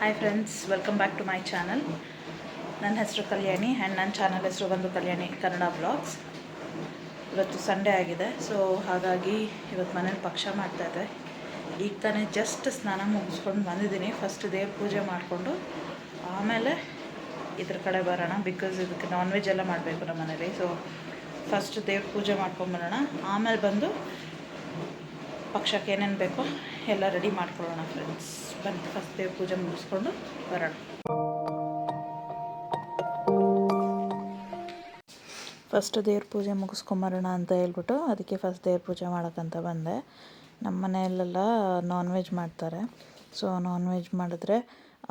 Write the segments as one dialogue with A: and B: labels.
A: Hi friends welcome back to my channel ನನ್ನ ಹೆಸರು Kalyani and ನನ್ನ ಚಾನಲ್ ಹೆಸರು ಬಂದು ಕಲ್ಯಾಣಿ ಕನ್ನಡ ಬ್ಲಾಗ್ಸ್ ಇವತ್ತು ಸಂಡೇ ಆಗಿದೆ ಸೊ ಹಾಗಾಗಿ ಇವತ್ತು ಮನೇಲಿ ಪಕ್ಷ ಮಾಡ್ತಾಯಿದ್ದೆ ಈಗ ತಾನೇ ಜಸ್ಟ್ ಸ್ನಾನ ಮುಗಿಸ್ಕೊಂಡು ಬಂದಿದ್ದೀನಿ. ಫಸ್ಟ್ ದೇವ್ರ ಪೂಜೆ ಮಾಡಿಕೊಂಡು ಆಮೇಲೆ ಇದ್ರ ಕಡೆ ಬರೋಣ ಬಿಕಾಸ್ ಇದಕ್ಕೆ ನಾನ್ ವೆಜ್ ಎಲ್ಲ ಮಾಡಬೇಕು ನಮ್ಮ ಮನೇಲಿ. ಸೊ ಫಸ್ಟ್ ದೇವ್ರ ಪೂಜೆ ಮಾಡ್ಕೊಂಡು ಬರೋಣ. ಆಮೇಲೆ ಬಂದು ಪಕ್ಷಕ್ಕೆ ಏನೇನು ಬೇಕೋ ಎಲ್ಲ ರೆಡಿ ಮಾಡ್ಕೊಳ್ಳೋಣ ಫ್ರೆಂಡ್ಸ್ ಬಂದು ಫಸ್ಟ್ ದೇವ್ರ ಪೂಜೆ ಮುಗಿಸ್ಕೊಂಡು ಬರೋಣ. ಫಸ್ಟ್ ದೇವ್ರ ಪೂಜೆ ಮುಗಿಸ್ಕೊಂಬರೋಣ ಅಂತ ಹೇಳ್ಬಿಟ್ಟು ಅದಕ್ಕೆ ಫಸ್ಟ್ ದೇವ್ರ ಪೂಜೆ ಮಾಡೋಕ್ಕಂತ ಬಂದೆ. ನಮ್ಮ ಮನೆಯಲ್ಲೆಲ್ಲ ನಾನ್ ವೆಜ್ ಮಾಡ್ತಾರೆ. ಸೊ ನಾನ್ ವೆಜ್ ಮಾಡಿದ್ರೆ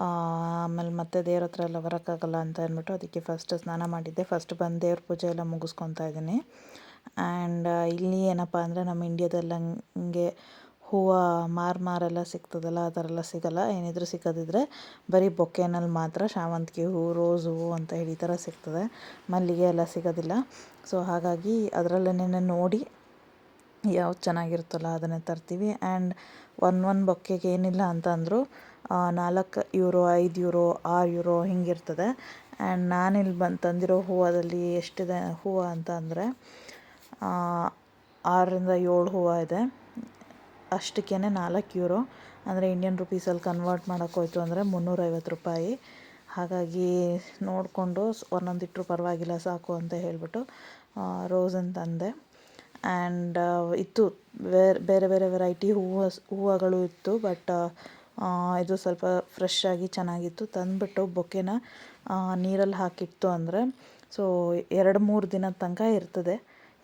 A: ಆಮೇಲೆ ಮತ್ತೆ ದೇವ್ರ ಹತ್ರ ಎಲ್ಲ ಬರೋಕ್ಕಾಗಲ್ಲ ಅಂತ ಅಂದ್ಬಿಟ್ಟು ಅದಕ್ಕೆ ಫಸ್ಟ್ ಸ್ನಾನ ಮಾಡಿದ್ದೆ. ಫಸ್ಟ್ ಬಂದು ದೇವ್ರ ಪೂಜೆ ಎಲ್ಲ ಮುಗಿಸ್ಕೊತಾ ಇದ್ದೀನಿ. ಆ್ಯಂಡ್ ಇಲ್ಲಿ ಏನಪ್ಪ ಅಂದರೆ ನಮ್ಮ ಇಂಡ್ಯಾದಲ್ಲಿ ಹಂಗೆ ಹೂವು ಮಾರು ಮಾರೆಲ್ಲ ಸಿಗ್ತದಲ್ಲ ಆ ಥರ ಎಲ್ಲ ಸಿಗಲ್ಲ. ಏನಿದ್ರು ಸಿಗೋದಿದ್ರೆ ಬರೀ ಬೊಕ್ಕೆನಲ್ಲಿ ಮಾತ್ರ ಶಾವಂತಿಗೆ ಹೂವು ರೋಸ್ ಹೂವು ಅಂತ ಹೇಳಿ ಈ ಥರ ಸಿಗ್ತದೆ. ಮಲ್ಲಿಗೆ ಎಲ್ಲ ಸಿಗೋದಿಲ್ಲ. ಸೊ ಹಾಗಾಗಿ ಅದರಲ್ಲೇನೆ ನೋಡಿ ಯಾವ್ದು ಚೆನ್ನಾಗಿರುತ್ತಲ್ಲ ಅದನ್ನೇ ತರ್ತೀವಿ. ಆ್ಯಂಡ್ ಒನ್ ಒನ್ ಬೊಕ್ಕೆಗೆ ಏನಿಲ್ಲ ಅಂತ ಅಂದರು ನಾಲ್ಕು ಯೂರೋ ಐದು ಯೂರೋ ಆರು ಯೂರೋ ಹಿಂಗಿರ್ತದೆ. ಆ್ಯಂಡ್ ನಾನಿಲ್ಲಿ ಬಂದು ತಂದಿರೋ ಹೂವದಲ್ಲಿ ಎಷ್ಟಿದೆ ಹೂವು ಅಂತ ಅಂದರೆ ಆರರಿಂದ ಏಳು ಹೂವು ಇದೆ. ಅಷ್ಟಕ್ಕೇ ನಾಲ್ಕು ಯೂರೋ ಅಂದರೆ ಇಂಡಿಯನ್ ರುಪೀಸಲ್ಲಿ ಕನ್ವರ್ಟ್ ಮಾಡೋಕ್ಕೋಯ್ತು ಅಂದರೆ ಮುನ್ನೂರೈವತ್ತು ರೂಪಾಯಿ. ಹಾಗಾಗಿ ನೋಡಿಕೊಂಡು ಒಂದೊಂದು ಇಟ್ಟರು ಪರವಾಗಿಲ್ಲ ಸಾಕು ಅಂತ ಹೇಳಿಬಿಟ್ಟು ರೋಸನ್ನು ತಂದೆ. ಆ್ಯಂಡ್ ಇತ್ತು. ಬೇರೆ ಬೇರೆ ಬೇರೆ ವೆರೈಟಿ ಹೂವು, ಹೂವುಗಳು ಇತ್ತು ಬಟ್ ಇದು ಸ್ವಲ್ಪ ಫ್ರೆಶ್ ಆಗಿ ಚೆನ್ನಾಗಿತ್ತು. ತಂದುಬಿಟ್ಟು ಬೊಕ್ಕೆನ ನೀರಲ್ಲಿ ಹಾಕಿತ್ತು ಅಂದರೆ ಸೊ ಎರಡು ಮೂರು ದಿನದ ತನಕ ಇರ್ತದೆ.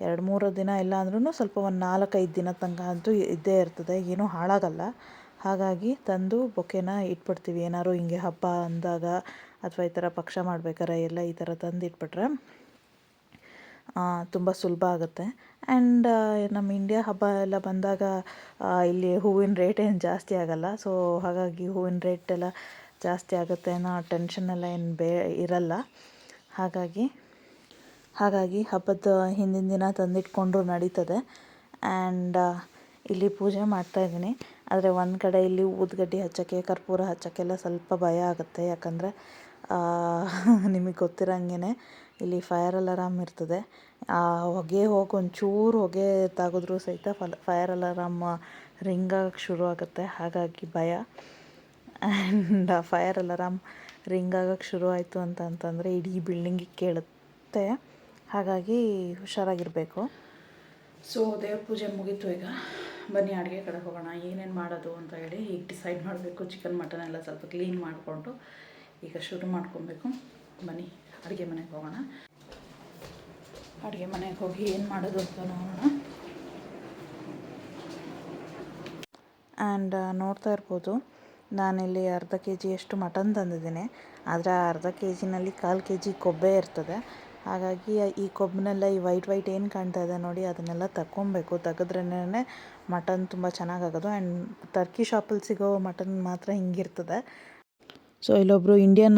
A: ಎರಡು ಮೂರು ದಿನ ಇಲ್ಲ ಅಂದ್ರೂ ಸ್ವಲ್ಪ ಒಂದು ನಾಲ್ಕೈದು ದಿನ ತನಕ ಅಂತೂ ಇದ್ದೇ ಇರ್ತದೆ, ಏನೂ ಹಾಳಾಗಲ್ಲ. ಹಾಗಾಗಿ ತಂದು ಬೊಕ್ಕೆನ ಇಟ್ಬಿಡ್ತೀವಿ. ಏನಾದ್ರು ಹಿಂಗೆ ಹಬ್ಬ ಅಂದಾಗ ಅಥವಾ ಈ ಥರ ಪಕ್ಷ ಮಾಡ್ಬೇಕಾರೆ ಎಲ್ಲ ಈ ಥರ ತಂದು ಇಟ್ಬಿಟ್ರೆ ತುಂಬ ಸುಲಭ ಆಗುತ್ತೆ. ಆ್ಯಂಡ್ ನಮ್ಮ ಇಂಡಿಯಾ ಹಬ್ಬ ಎಲ್ಲ ಬಂದಾಗ ಇಲ್ಲಿ ಹೂವಿನ ರೇಟ್ ಏನು ಜಾಸ್ತಿ ಆಗಲ್ಲ. ಸೊ, ಹಾಗಾಗಿ ಹೂವಿನ ರೇಟ್ ಎಲ್ಲ ಜಾಸ್ತಿ ಆಗುತ್ತೆ ಅನ್ನೋ ಟೆನ್ಷನ್ ಎಲ್ಲ ಏನು ಬೇ, ಇರಲ್ಲ. ಹಾಗಾಗಿ ಹಾಗಾಗಿ ಹಬ್ಬದ ಹಿಂದಿನ ದಿನ ತಂದಿಟ್ಕೊಂಡ್ರು ನಡೀತದೆ. ಆ್ಯಂಡ್ ಇಲ್ಲಿ ಪೂಜೆ ಮಾಡ್ತಾ ಇದ್ದೀನಿ. ಆದರೆ ಒಂದು ಕಡೆ ಇಲ್ಲಿ ಊದುಗಡ್ಡಿ ಹಚ್ಚೋಕ್ಕೆ, ಕರ್ಪೂರ ಹಚ್ಚೋಕ್ಕೆಲ್ಲ ಸ್ವಲ್ಪ ಭಯ ಆಗುತ್ತೆ. ಯಾಕಂದರೆ ನಿಮಗೆ ಗೊತ್ತಿರೋಂಗೆ ಇಲ್ಲಿ ಫೈರ್ ಅಲಾರಾಮ್ ಇರ್ತದೆ. ಆ, ಹೊಗೆ ಹೋಗಿ ಒಂಚೂರು ಹೊಗೆ ತಾಗಿದ್ರೂ ಸಹಿತ ಫಲ್ ಫೈರ್ ಅಲಾರಾಮ್ ರಿಂಗ್ ಆಗಕ್ಕೆ ಶುರು ಆಗುತ್ತೆ. ಹಾಗಾಗಿ ಭಯ. ಆ್ಯಂಡ್ ಫೈರ್ ಅಲಾರಾಮ್ ರಿಂಗ್ ಆಗಕ್ಕೆ ಶುರು ಆಯಿತು ಅಂತಂತಂದರೆ ಇಡೀ ಬಿಲ್ಡಿಂಗಿಗೆ ಕೇಳುತ್ತೆ. ಹಾಗಾಗಿ ಹುಷಾರಾಗಿರಬೇಕು. ಸೊ ದೇವ್ರ ಪೂಜೆ ಮುಗೀತು ಈಗ. ಬನ್ನಿ ಅಡುಗೆ ಕಡೆ ಹೋಗೋಣ. ಏನೇನು ಮಾಡೋದು ಅಂತ ಹೇಳಿ ಈಗ ಡಿಸೈಡ್ ಮಾಡಬೇಕು. ಚಿಕನ್ ಮಟನ್ ಎಲ್ಲ ಸ್ವಲ್ಪ ಕ್ಲೀನ್ ಮಾಡಿಕೊಂಡು ಈಗ ಶುರು ಮಾಡ್ಕೊಬೇಕು. ಬನ್ನಿ ಅಡುಗೆ ಮನೆಗೆ ಹೋಗೋಣ. ಅಡುಗೆ ಮನೆಗೆ ಹೋಗಿ ಏನು ಮಾಡೋದು ಅಂತ ನೋಡೋಣ. ಆ್ಯಂಡ್ ನೋಡ್ತಾ ಇರ್ಬೋದು. ನಾನಿಲ್ಲಿ ಅರ್ಧ ಕೆ ಜಿಯಷ್ಟು ಮಟನ್ ತಂದಿದ್ದೀನಿ. ಆದರೆ ಆ ಅರ್ಧ ಕೆ ಜಿನಲ್ಲಿ ಕಾಲು ಕೆ ಜಿ ಕೊಬ್ಬೆ ಇರ್ತದೆ. ಹಾಗಾಗಿ ಈ ಕೊಬ್ಬನ್ನೆಲ್ಲ ಈ ವೈಟ್ ವೈಟ್ ಏನು ಕಾಣ್ತಾ ಇದೆ ನೋಡಿ, ಅದನ್ನೆಲ್ಲ ತಗೊಬೇಕು ತೆಗೆದ್ರೇನೆ ಮಟನ್ ತುಂಬ ಚೆನ್ನಾಗಾಗೋದು. ಆ್ಯಂಡ್ ಟರ್ಕಿ ಶಾಪಲ್ಲಿ ಸಿಗೋ ಮಟನ್ ಮಾತ್ರ ಹಿಂಗಿರ್ತದೆ. ಸೊ ಇಲ್ಲೊಬ್ಬರು ಇಂಡಿಯನ್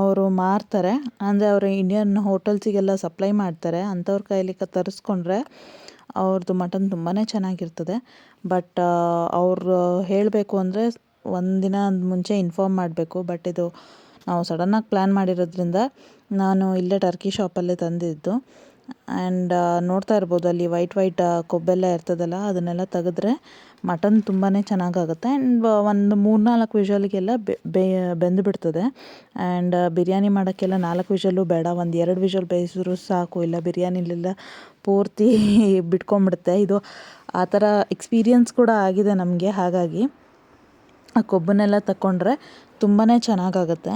A: ಅವರು ಮಾರ್ತಾರೆ. ಅಂದರೆ ಅವರು ಇಂಡಿಯನ್ ಹೋಟೆಲ್ಸಿಗೆಲ್ಲ ಸಪ್ಲೈ ಮಾಡ್ತಾರೆ. ಅಂಥವ್ರ ಕೈಲಿ ತರಿಸ್ಕೊಂಡ್ರೆ ಅವ್ರದ್ದು ಮಟನ್ ತುಂಬಾ ಚೆನ್ನಾಗಿರ್ತದೆ. ಬಟ್ ಅವರು ಹೇಳಬೇಕು ಅಂದರೆ ಒಂದಿನ ಮುಂಚೆ ಇನ್ಫಾರ್ಮ್ ಮಾಡಬೇಕು. ಬಟ್ ಇದು ನಾವು ಸಡನ್ನಾಗಿ ಪ್ಲ್ಯಾನ್ ಮಾಡಿರೋದ್ರಿಂದ ನಾನು ಇಲ್ಲೇ ಟರ್ಕಿ ಶಾಪಲ್ಲೇ ತಂದಿದ್ದು. ಆ್ಯಂಡ್ ನೋಡ್ತಾ ಇರ್ಬೋದು ಅಲ್ಲಿ ವೈಟ್ ವೈಟ್ ಕೊಬ್ಬೆಲ್ಲ ಇರ್ತದಲ್ಲ, ಅದನ್ನೆಲ್ಲ ತೆಗೆದ್ರೆ ಮಟನ್ ತುಂಬಾ ಚೆನ್ನಾಗಾಗುತ್ತೆ. ಆ್ಯಂಡ್ ಒಂದು ವಿಷಲ್ಗೆಲ್ಲ ಬೆ ಬೆಂದು ಬಿಡ್ತದೆ. ಆ್ಯಂಡ್ ಬಿರಿಯಾನಿ ಮಾಡೋಕ್ಕೆಲ್ಲ ನಾಲ್ಕು ವಿಷಲ್ಲು ಬೇಡ. ಒಂದು ಎರಡು ವಿಷಲ್ ಬೇಯಿಸಿದ್ರು ಸಾಕು. ಇಲ್ಲ, ಬಿರಿಯಾನಿಲೆಲ್ಲ ಪೂರ್ತಿ ಬಿಟ್ಕೊಂಬಿಡುತ್ತೆ ಇದು ಆ ಥರ ಎಕ್ಸ್ಪೀರಿಯನ್ಸ್ ಕೂಡ ಆಗಿದೆ ನಮಗೆ. ಹಾಗಾಗಿ ಆ ಕೊಬ್ಬನ್ನೆಲ್ಲ ತಗೊಂಡ್ರೆ ತುಂಬಾ ಚೆನ್ನಾಗಾಗುತ್ತೆ.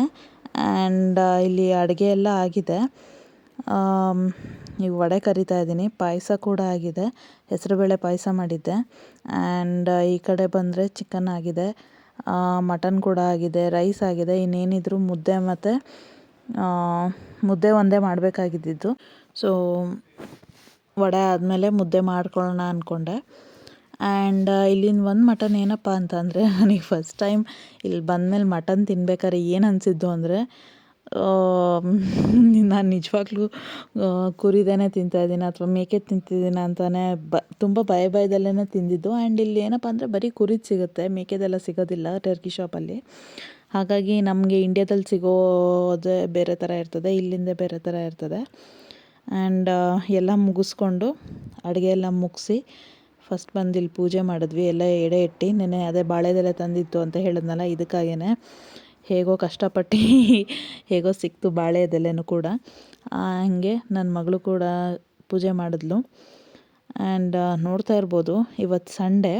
A: ಆ್ಯಂಡ್ ಇಲ್ಲಿ ಅಡುಗೆ ಎಲ್ಲ ಆಗಿದೆ. ಈಗ ವಡೆ ಕರಿತಾ ಇದ್ದೀನಿ. ಪಾಯಸ ಕೂಡ ಆಗಿದೆ. ಹೆಸರುಬೇಳೆ ಪಾಯಸ ಮಾಡಿದ್ದೆ. ಆ್ಯಂಡ್ ಈ ಕಡೆ ಬಂದರೆ ಚಿಕನ್ ಆಗಿದೆ. ಮಟನ್ ಕೂಡ ಆಗಿದೆ. ರೈಸ್ ಆಗಿದೆ. ಇನ್ನೇನಿದ್ರು ಮುದ್ದೆ ಮತ್ತು ಮುದ್ದೆ ಒಂದೇ ಮಾಡಬೇಕಾಗಿದ್ದಿದ್ದು. ಸೊ ವಡೆ ಆದಮೇಲೆ ಮುದ್ದೆ ಮಾಡ್ಕೊಳ್ಳೋಣ ಅಂದ್ಕೊಂಡೆ ಆ್ಯಂಡ್ ಇಲ್ಲಿನ ಒಂದು ಮಟನ್ ಏನಪ್ಪ ಅಂತಂದರೆ ನನಗೆ ಫಸ್ಟ್ ಟೈಮ್ ಇಲ್ಲಿ ಬಂದಮೇಲೆ ಮಟನ್ ತಿನ್ಬೇಕಾದ್ರೆ ಏನು ಅನಿಸಿದ್ದು ಅಂದರೆ ನಾನು ನಿಜವಾಗ್ಲೂ ಕುರಿದೇನೆ ತಿಂತಾಯಿದ್ದೀನಿ ಅಥವಾ ಮೇಕೆ ತಿಂತಿದ್ದೀನಿ ಅಂತಲೇ ಬ, ತುಂಬ ಭಯ ಭಯದಲ್ಲೇ ತಿಂದಿದ್ದು. ಆ್ಯಂಡ್ ಇಲ್ಲಿ ಏನಪ್ಪ ಅಂದರೆ ಬರೀ ಕುರಿದು ಸಿಗುತ್ತೆ, ಮೇಕೆದೆಲ್ಲ ಸಿಗೋದಿಲ್ಲ ಟರ್ಕಿ ಶಾಪಲ್ಲಿ ಹಾಗಾಗಿ ನಮಗೆ ಇಂಡ್ಯಾದಲ್ಲಿ ಸಿಗೋದೇ ಬೇರೆ ಥರ ಇರ್ತದೆ, ಇಲ್ಲಿಂದ ಬೇರೆ ಥರ ಇರ್ತದೆ. ಆ್ಯಂಡ್ ಎಲ್ಲ ಮುಗಿಸ್ಕೊಂಡು ಅಡುಗೆ ಎಲ್ಲ ಮುಗಿಸಿ ಫಸ್ಟ್ ಬಂದು ಇಲ್ಲಿ ಪೂಜೆ ಮಾಡಿದ್ವಿ, ಎಲ್ಲ ಎಡೆ ಇಟ್ಟು ನೆನೆ ಅದೇ ಬಾಳೆದೆಲೆ ತಂದಿತ್ತು ಅಂತ ಹೇಳಿದ್ನಲ್ಲ ಇದಕ್ಕಾಗೇ ಹೇಗೋ ಕಷ್ಟಪಟ್ಟು ಹೇಗೋ ಸಿಕ್ತು ಬಾಳೆದೆಲೆನೂ ಕೂಡ. ಹಾಗೆ ನನ್ನ ಮಗಳು ಕೂಡ ಪೂಜೆ ಮಾಡಿದ್ಲು. ಆ್ಯಂಡ್ ನೋಡ್ತಾ ಇರ್ಬೋದು ಇವತ್ತು ಸಂಡೇ.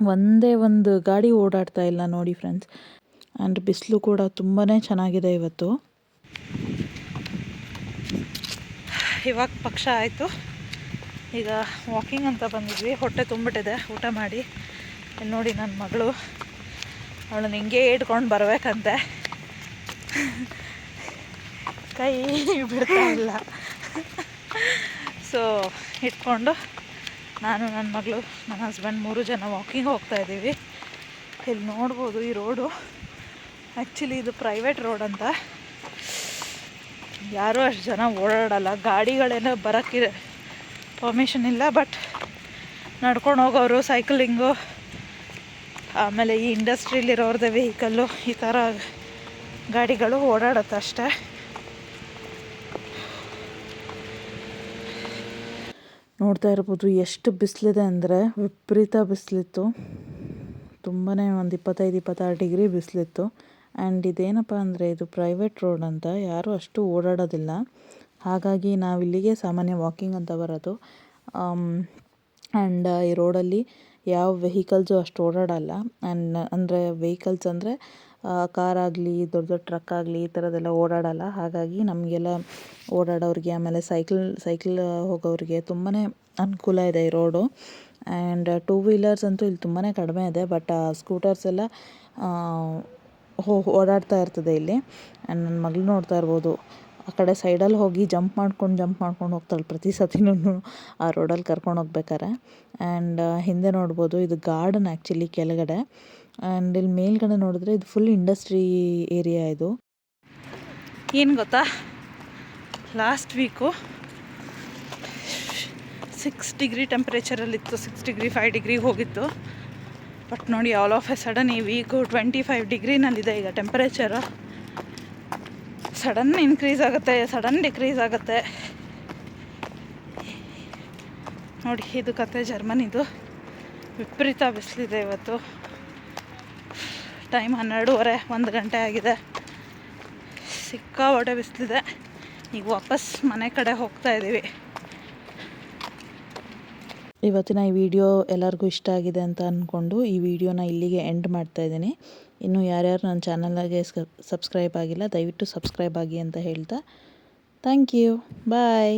A: ಒಂದೇ ಒಂದು ಗಾಡಿ ಓಡಾಡ್ತಾ ಇಲ್ಲ ನೋಡಿ ಫ್ರೆಂಡ್ಸ್. ಆ್ಯಂಡ್ ಬಿಸಿಲು ಕೂಡ ತುಂಬಾ ಚೆನ್ನಾಗಿದೆ ಇವತ್ತು. ಇವಾಗ ಪಕ್ಷ ಆಯಿತು. ಈಗ ವಾಕಿಂಗ್ ಅಂತ ಬಂದಿದ್ವಿ. ಹೊಟ್ಟೆ ತುಂಬಿಟ್ಟಿದೆ. ಊಟ ಮಾಡಿ. ಇಲ್ಲಿ ನೋಡಿ ನನ್ನ ಮಗಳು. ಅವಳನ್ನ ಹಿಂಗೆ ಇಟ್ಕೊಂಡು ಬರಬೇಕಂತೆ. ಕೈ ಬಿಡ್ತಾ ಇಲ್ಲ. ಸೊ ಇಟ್ಕೊಂಡು ನಾನು ನನ್ನ ಮಗಳು ನನ್ನ ಹಸ್ಬೆಂಡ್ ಮೂರು ಜನ ವಾಕಿಂಗ್ ಹೋಗ್ತಾ ಇದ್ದೀವಿ. ಇಲ್ಲಿ ನೋಡ್ಬೋದು ಈ ರೋಡು ಆ್ಯಕ್ಚುಲಿ ಇದು ಪ್ರೈವೇಟ್ ರೋಡ್ ಅಂತ. ಯಾರೂ ಅಷ್ಟು ಜನ ಓಡಾಡಲ್ಲ. ಗಾಡಿಗಳೇನೋ ಬರೋಕ್ಕೆ ಪರ್ಮಿಷನ್ ಇಲ್ಲ ಬಟ್ ನಡ್ಕೊಂಡು ಹೋಗೋರು ಸೈಕ್ಲಿಂಗು ಆಮೇಲೆ ಈ ಇಂಡಸ್ಟ್ರಿಲಿರೋರ್ದೇ ವೆಹಿಕಲ್ಲು ಈ ಥರ ಗಾಡಿಗಳು ಓಡಾಡುತ್ತೆ ಅಷ್ಟೇ. ನೋಡ್ತಾ ಇರ್ಬೋದು, ಎಷ್ಟು ಬಿಸಿಲಿದೆ ಅಂದರೆ ವಿಪರೀತ ಬಿಸಿಲಿತ್ತು. ತುಂಬಾ ಒಂದು ಇಪ್ಪತ್ತೈದು, ಇಪ್ಪತ್ತಾರು ಡಿಗ್ರಿ ಬಿಸಿಲಿತ್ತು. ಆ್ಯಂಡ್ ಇದೇನಪ್ಪ ಅಂದರೆ ಇದು ಪ್ರೈವೇಟ್ ರೋಡ್ ಅಂತ, ಯಾರೂ ಅಷ್ಟು ಓಡಾಡೋದಿಲ್ಲ. ಹಾಗಾಗಿ ನಾವಿಲ್ಲಿಗೆ ಸಾಮಾನ್ಯ ವಾಕಿಂಗ್ ಅಂತ ಬರೋದು. ಆ್ಯಂಡ್ ಈ ರೋಡಲ್ಲಿ ಯಾವ ವೆಹಿಕಲ್ಸು ಅಷ್ಟು ಓಡಾಡಲ್ಲ. ಆ್ಯಂಡ್ ಅಂದರೆ ವೆಹಿಕಲ್ಸ್ ಅಂದರೆ ಕಾರ್ ಆಗಲಿ, ದೊಡ್ಡ ದೊಡ್ಡ ಟ್ರಕ್ ಆಗಲಿ ಈ ಥರದ್ದೆಲ್ಲ ಓಡಾಡಲ್ಲ. ಹಾಗಾಗಿ ನಮಗೆಲ್ಲ ಓಡಾಡೋರಿಗೆ ಆಮೇಲೆ ಸೈಕಲ್ ಸೈಕಲ್ ಹೋಗೋರಿಗೆ ತುಂಬಾ ಅನುಕೂಲ ಇದೆ ಈ ರೋಡು. ಆ್ಯಂಡ್ ಟೂ ವೀಲರ್ಸ್ ಅಂತೂ ಇಲ್ಲಿ ತುಂಬಾ ಕಡಿಮೆ ಇದೆ. ಬಟ್ ಸ್ಕೂಟರ್ಸ್ ಎಲ್ಲ ಓಡಾಡ್ತಾ ಇರ್ತದೆ ಇಲ್ಲಿ. ಆ್ಯಂಡ್ ನನ್ನ ಮಗಳು ನೋಡ್ತಾ ಇರ್ಬೋದು. ಆ ಕಡೆ ಸೈಡಲ್ಲಿ ಹೋಗಿ ಜಂಪ್ ಮಾಡ್ಕೊಂಡು ಜಂಪ್ ಮಾಡ್ಕೊಂಡು ಹೋಗ್ತಾಳೆ ಪ್ರತಿ ಸತಿನೂ ಆ ರೋಡಲ್ಲಿ ಕರ್ಕೊಂಡು ಹೋಗ್ಬೇಕಾರೆ. ಆ್ಯಂಡ್ ಹಿಂದೆ ನೋಡ್ಬೋದು ಇದು ಗಾರ್ಡನ್ ಆ್ಯಕ್ಚುಲಿ ಕೆಳಗಡೆ. ಆ್ಯಂಡ್ ಇಲ್ಲಿ ಮೇಲ್ಗಡೆ ನೋಡಿದ್ರೆ ಇದು ಫುಲ್ ಇಂಡಸ್ಟ್ರಿ ಏರಿಯಾ ಇದು. ಏನು ಗೊತ್ತಾ? ಲಾಸ್ಟ್ ವೀಕು ಸಿಕ್ಸ್ ಡಿಗ್ರಿ ಟೆಂಪ್ರೇಚರಲ್ಲಿತ್ತು ಸಿಕ್ಸ್ ಡಿಗ್ರಿ ಫೈವ್ ಡಿಗ್ರಿಗೆ ಹೋಗಿತ್ತು. ಬಟ್ ನೋಡಿ ಆಲ್ ಆಫ್ ಎ ಸಡನ್ ಈ ವೀಕು ಟ್ವೆಂಟಿ ಫೈವ್ ಡಿಗ್ರಿನಲ್ಲಿದೆ ಈಗ ಟೆಂಪ್ರೇಚರು ಸಡನ್ ಇನ್ಕ್ರೀಸ್ ಆಗುತ್ತೆ, ಸಡನ್ ಡಿಕ್ರೀಸ್ ಆಗುತ್ತೆ. ನೋಡಿ, ಇದು ಕತೆ ಜರ್ಮನಿದು. ವಿಪರೀತ ಬಿಸಿಲಿದೆ ಇವತ್ತು. ಟೈಮ್ ಹನ್ನೆರಡೂವರೆ, ಒಂದು ಗಂಟೆ ಆಗಿದೆ. ಸಿಕ್ಕಾಪಟ್ಟೆ ಬಿಸಿಲಿದೆ. ಈಗ ವಾಪಸ್ ಮನೆ ಕಡೆ ಹೋಗ್ತಾ ಇದ್ದೀವಿ ಇವತ್ತಿನ ಈ ವಿಡಿಯೋ ಎಲ್ಲರಿಗೂ ಇಷ್ಟ ಆಗಿದೆ ಅಂತ ಅಂದ್ಕೊಂಡು ಈ ವಿಡಿಯೋನ ಇಲ್ಲಿಗೆ ಎಂಡ್ ಮಾಡ್ತಾ ಇದ್ದೀನಿ. ಇನ್ನು ಯಾರ್ಯಾರು ನನ್ನ ಚಾನಲ್ಗೆ ಸಬ್ಸ್ಕ್ರೈಬ್ ಆಗಿಲ್ಲ ದಯವಿಟ್ಟು ಸಬ್ಸ್ಕ್ರೈಬ್ ಆಗಿ ಅಂತ ಹೇಳ್ತಾ. Thank you. ಬಾಯ್.